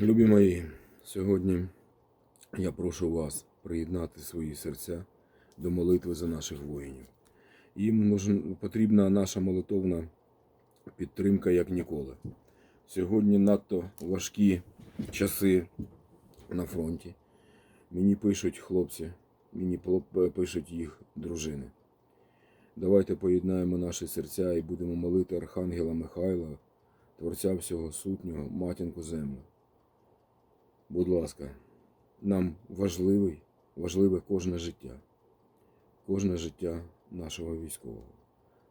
Любі мої, сьогодні я прошу вас приєднати свої серця до молитви за наших воїнів. Їм потрібна наша молитовна підтримка як ніколи. Сьогодні надто важкі часи на фронті. Мені пишуть хлопці, мені пишуть їх дружини. Давайте поєднаємо наші серця і будемо молити Архангела Михайла, Творця всього сутнього, матінку землю. Будь ласка, нам важливий, важливе кожне життя, кожне життя нашого військового.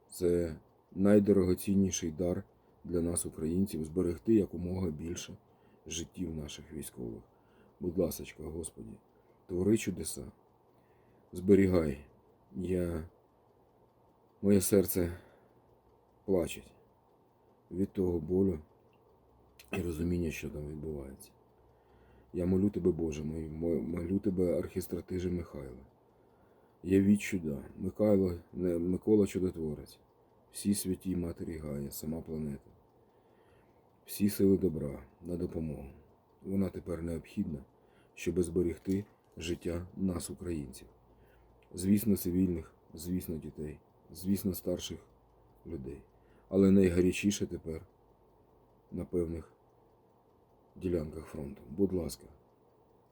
Це найдорогоцінніший дар для нас, українців, зберегти якомога більше життів наших військових. Будь ласочка, Господі, твори чудеса, зберігай. Я... Моє серце плачеть від того болю і розуміння, що там відбувається. Я молю тебе, Боже мій, молю тебе, архістратиже Михайло. Явіть чуда, Михайло, не, Микола Чудотворець, всі святі Матері Гая, сама планета, всі сили добра на допомогу. Вона тепер необхідна, щоб зберегти життя нас, українців. Звісно, цивільних, звісно, дітей, звісно, старших людей. Але найгарячіше тепер на певних ділянках фронту. Будь ласка,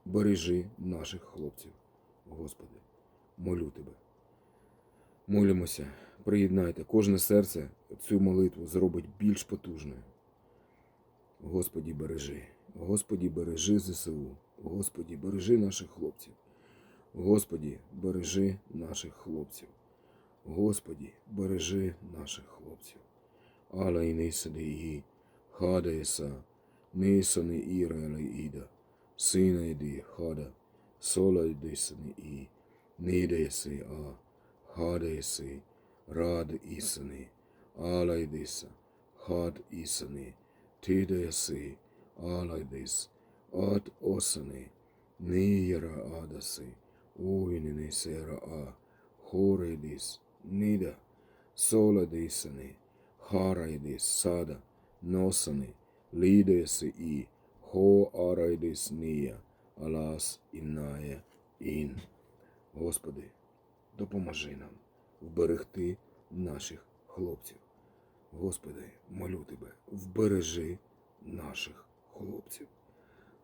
бережи наших хлопців, Господи, молю тебе. Молимося, приєднайте, кожне серце цю молитву зробить більш потужною. Господі, бережи, Господі, бережи ЗСУ, Господі, бережи наших хлопців. Господі, бережи наших хлопців. Господі, бережи наших хлопців. Ала і нисади Nesani Iirele Ida, Sinedi Hada, Soladisani I, Nidesi A, Hadesi, Rad Isani, Alaidis, Had Isani, Tidesi, Alaidis, Ad Osani, Niira Adasi, Uinini Sera A, Horedis, Nida, Soladisani, Haraidis, Sada, Nosani, адаси, уйни нисера а, хора йдис, нида, сола дисани, Харайдис сада, носани, лідеси і, хо арайдис нія, алас інная ін. Господи, допоможи нам вберегти наших хлопців. Господи, молю Тебе, вбережи наших хлопців.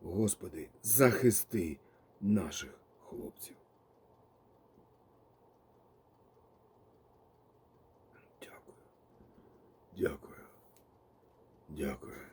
Господи, захисти наших хлопців. Дякую. Дякую. Дякую.